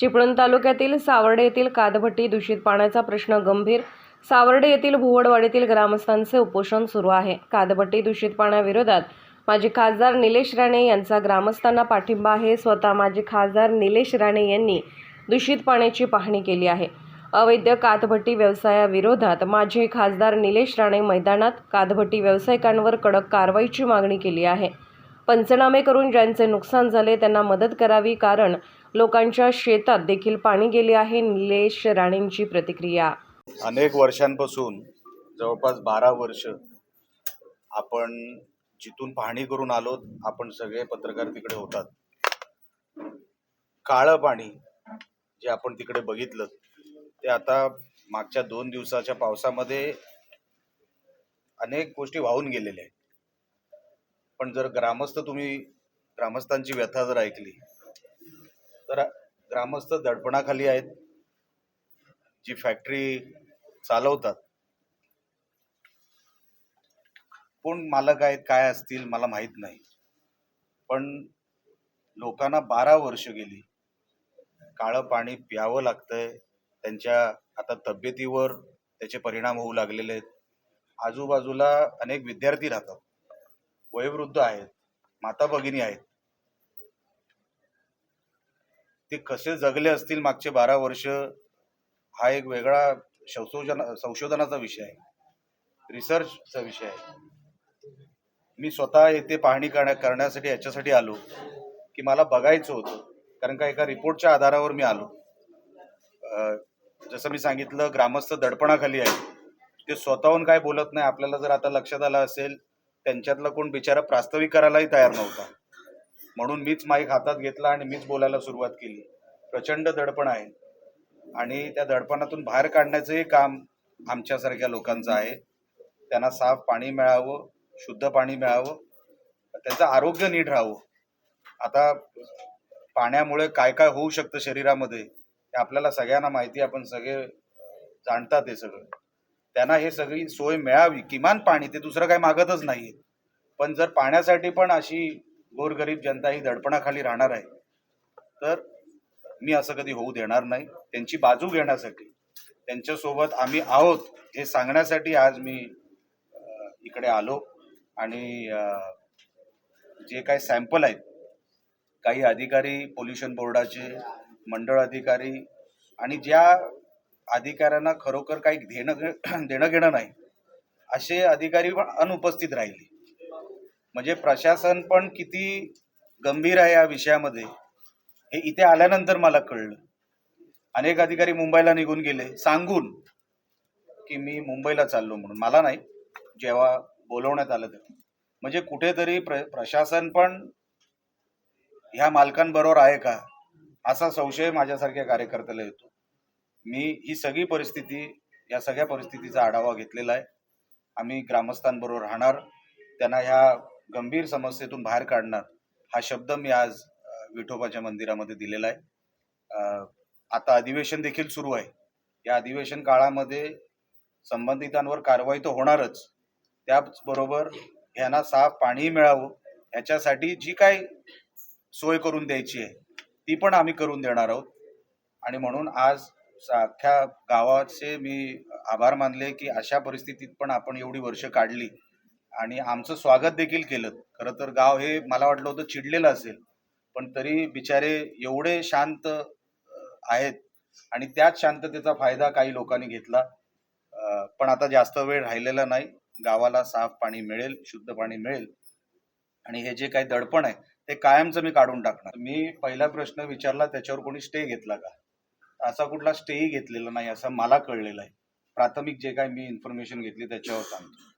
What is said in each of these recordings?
चिपळूण तालुक्यातील सावर्डे येथील कादभट्टी दूषित पाण्याचा प्रश्न गंभीर. सावर्डे येथील भुवडवाडीतील ग्रामस्थांचे उपोषण सुरू आहे. कादभट्टी दूषित पाण्याविरोधात माजी खासदार निलेश राणे यांचा ग्रामस्थांना पाठिंबा आहे. स्वतः माजी खासदार निलेश राणे यांनी दूषित पाण्याची पाहणी केली आहे. अवैध कातभट्टी व्यवसायाविरोधात माजी खासदार निलेश राणे मैदानात कादभट्टी व्यावसायिकांवर कडक कारवाईची मागणी केली आहे. पंचनामे करून ज्यांचे नुकसान झाले त्यांना मदत करावी कारण लोकांच्या शेतात देखील पाणी गेले आहे निलेश राणेंची प्रतिक्रिया. अनेक वर्षांपासून जवळपास बारा वर्ष आपण जिथून पाहणी करून आलो आपण सगळे पत्रकार तिकडे होतात. काळं पाणी जे आपण तिकडे बघितलं ते आता मागच्या दोन दिवसाच्या पावसामध्ये अनेक गोष्टी वाहून गेलेल्या आहेत. पण जर ग्रामस्थ तुम्ही ग्रामस्थांची व्यथा जर ऐकली तर ग्रामस्थ दडपणाखाली आहेत. जी फॅक्टरी चालवतात. कोण मालक आहेत काय असतील मला माहीत नाही. पण लोकांना बारा वर्ष गेली. काळं पाणी प्यावं लागतंय. त्यांच्या आता तब्येतीवर त्याचे परिणाम होऊ लागलेले आहेत. आजूबाजूला अनेक विद्यार्थी राहतात. वयोवृद्ध आहेत. माता भगिनी आहेत. ते कसे जगले असतील मागचे बारा वर्ष हा एक वेगळा संशोधन संशोधनाचा विषय आहे. रिसर्चचा विषय आहे. मी स्वतः येथे पाहणी करण्या करण्यासाठी याच्यासाठी आलो की मला बघायचं होतं. कारण का एका रिपोर्टच्या आधारावर मी आलो. जसं मी सांगितलं ग्रामस्थ दडपणाखाली आहे ते स्वतःहून काय बोलत नाही आपल्याला जर आता लक्षात आलं असेल त्यांच्यातला कोण बिचारा प्रास्ताविक करायलाही तयार नव्हता. म्हणून मीच माईक हातात घेतला आणि मीच बोलायला सुरुवात केली. प्रचंड दडपण आहे. आणि त्या दडपणातून बाहेर काढण्याचंही काम आमच्यासारख्या लोकांचं आहे. त्यांना साफ पाणी मिळावं शुद्ध पाणी मिळावं त्यांचं आरोग्य नीट राहावं. आता पाण्यामुळे काय काय होऊ शकतं शरीरामध्ये हे आपल्याला सगळ्यांना माहिती आपण सगळे जाणतात हे सगळं. त्यांना हे सगळी सोय मिळावी. किमान पाणी ते दुसरं काही मागतच नाही पण जर पाण्यासाठी पण अशी गोरगरीब जनता ही दडपणाखाली राहणार आहे. तर मी असं कधी होऊ देणार नाही. त्यांची बाजू घेण्यासाठी त्यांच्यासोबत आम्ही आहोत हे सांगण्यासाठी आज मी इकडे आलो. आणि जे काही सॅम्पल आहेत काही अधिकारी पोल्युशन बोर्डाचे मंडळ अधिकारी आणि ज्या अधिकाऱ्यांना खरोखर काही देणं घे- देणं घेणं नाही असे अधिकारी पण अनुपस्थित राहिले. म्हणजे प्रशासन पण किती गंभीर आहे या विषयामध्ये हे इथे आल्यानंतर मला कळलं. अनेक अधिकारी मुंबईला निघून गेले. सांगून की मी मुंबईला चाललो म्हणून. मला नाही जेव्हा बोलवण्यात आलं तेव्हा. म्हणजे कुठेतरी प्र प्रशासन पण ह्या मालकांबरोबर आहे का असा संशय माझ्यासारख्या कार्यकर्त्याला येतो. मी ही सगळी परिस्थिती या सगळ्या परिस्थितीचा आढावा घेतलेला आहे. आम्ही ग्रामस्थांबरोबर राहणार. त्यांना ह्या गंभीर समस्येतून बाहेर काढणार हा शब्द मी आज विठोबाच्या मंदिरामध्ये दिलेला आहे. आता अधिवेशन देखील सुरू आहे. या अधिवेशन काळामध्ये संबंधितांवर कारवाई तर होणारच. त्याचबरोबर ह्यांना साफ पाणी मिळावं ह्याच्यासाठी जी काय सोय करून द्यायची आहे ती पण आम्ही करून देणार आहोत. आणि म्हणून आज अख्ख्या गावाचे मी आभार मानले की अशा परिस्थितीत पण आपण एवढी वर्ष काढली. आणि आमचं स्वागत देखील केलं. खरं तर गाव हे मला वाटलं होतं चिडलेलं असेल. पण तरी बिचारे एवढे शांत आहेत आणि त्याच शांततेचा फायदा काही लोकांनी घेतला. पण आता जास्त वेळ राहिलेला नाही. गावाला साफ पाणी मिळेल शुद्ध पाणी मिळेल. आणि हे जे काही दडपण आहे ते कायमचं मी काढून टाकणार. मी पहिला प्रश्न विचारला त्याच्यावर कोणी स्टे घेतला का? असा कुठला स्टेही घेतलेला नाही असं मला कळलेलं आहे. प्राथमिक जे काही मी इन्फॉर्मेशन घेतली त्याच्यावर सांगतो.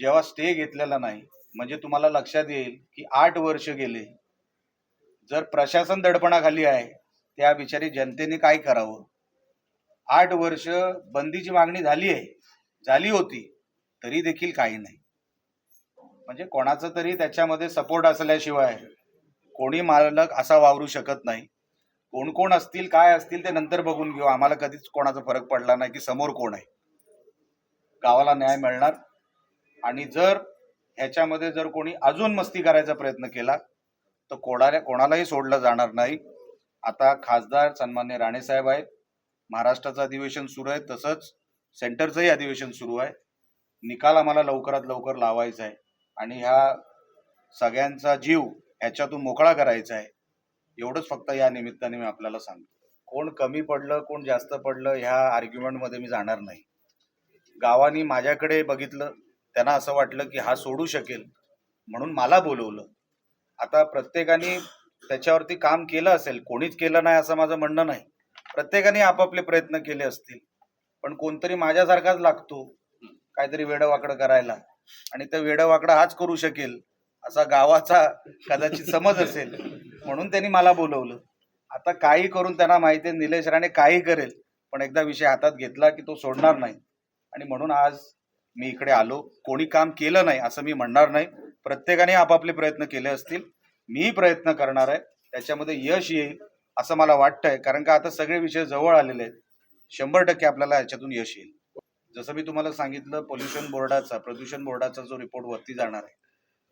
जेव्हा स्टे घेतलेला नाही म्हणजे तुम्हाला लक्षात येईल की आठ वर्ष गेले. जर प्रशासन दडपणाखाली आहे त्या बिचारी जनतेने काय करावं? आठ वर्ष बंदीची मागणी झाली आहे झाली होती तरी देखील काही नाही. म्हणजे कोणाचं तरी त्याच्यामध्ये सपोर्ट असल्याशिवाय कोणी मालक असा वावरू शकत नाही. कोण कोण असतील काय असतील ते नंतर बघून घेऊ. आम्हाला कधीच कोणाचा फरक पडला नाही की समोर कोण आहे. गावाला न्याय मिळणार? आणि जर ह्याच्यामध्ये जर कोणी अजून मस्ती करायचा प्रयत्न केला तर कोणाला कोणालाही सोडलं जाणार नाही. आता खासदार सन्मान्य राणेसाहेब आहेत. महाराष्ट्राचं अधिवेशन सुरू आहे तसंच सेंटरचंही अधिवेशन सुरू आहे. निकाल आम्हाला लवकरात लवकर लावायचा आहे. आणि ह्या सगळ्यांचा जीव ह्याच्यातून मोकळा करायचा आहे. एवढंच फक्त या निमित्ताने मी आपल्याला सांगतो. कोण कमी पडलं कोण जास्त पडलं ह्या आर्ग्युमेंटमध्ये मी जाणार नाही. गावानी माझ्याकडे बघितलं त्यांना असं वाटलं की हा सोडू शकेल म्हणून मला बोलवलं. आता प्रत्येकाने त्याच्यावरती काम केलं असेल कोणीच केलं नाही असं माझं म्हणणं नाही. प्रत्येकाने आपापले प्रयत्न केले असतील. पण कोणतरी माझ्यासारखाच लागतो काहीतरी वेडवाकडं करायला. आणि ते वेडवाकडं हाच करू शकेल असा गावाचा कदाचित समज असेल. म्हणून त्यांनी मला बोलवलं. आता काही करून त्यांना माहिती आहे निलेश राणे काही करेल पण एकदा विषय हातात घेतला की तो सोडणार नाही. आणि म्हणून आज मी इकडे आलो. कोणी काम केलं नाही असं मी म्हणणार नाही. प्रत्येकाने आपापले प्रयत्न केले असतील. मीही प्रयत्न करणार आहे. त्याच्यामध्ये यश येईल असं मला वाटतंय. कारण का आता सगळे विषय जवळ आलेले आहेत. शंभर टक्के आपल्याला याच्यातून यश येईल. जसं मी तुम्हाला सांगितलं पोल्युशन बोर्डाचा प्रदूषण बोर्डाचा जो रिपोर्ट वरती जाणार आहे.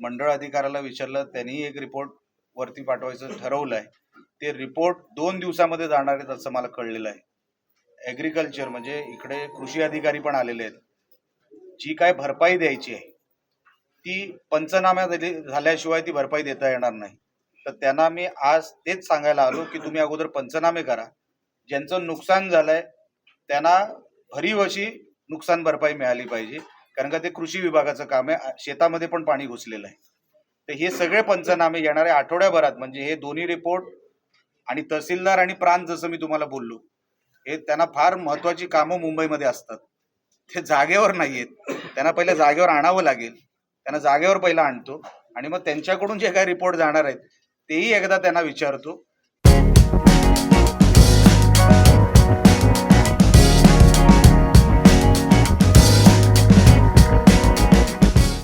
मंडळ अधिकाऱ्याला विचारलं त्यांनी एक रिपोर्ट वरती पाठवायचं ठरवलं आहे ते रिपोर्ट दोन दिवसामध्ये जाणार आहेत असं मला कळलेलं आहे. ॲग्रिकल्चर म्हणजे इकडे कृषी अधिकारी पण आलेले आहेत. जी काय भरपाई द्यायची आहे ती पंचनाम्या झाल्याशिवाय ती भरपाई देता येणार नाही. तर त्यांना मी आज तेच सांगायला आलो की तुम्ही अगोदर पंचनामे करा. ज्यांचं नुकसान झालंय त्यांना भरीव अशी नुकसान भरपाई मिळाली पाहिजे. कारण का ते कृषी विभागाचं काम आहे शेतामध्ये पण पाणी घुसलेलं आहे. तर हे सगळे पंचनामे येणाऱ्या आठवड्याभरात म्हणजे हे दोन्ही रिपोर्ट आणि तहसीलदार आणि प्रांत जसं मी तुम्हाला बोललो हे त्यांना फार महत्वाची कामं मुंबईमध्ये असतात. ते जागेवर नाही आहेत त्यांना पहिले जागेवर आणावं लागेल. त्यांना जागेवर पहिला आणतो. आणि मग त्यांच्याकडून जे काही रिपोर्ट जाणार आहेत तेही एकदा त्यांना विचारतो.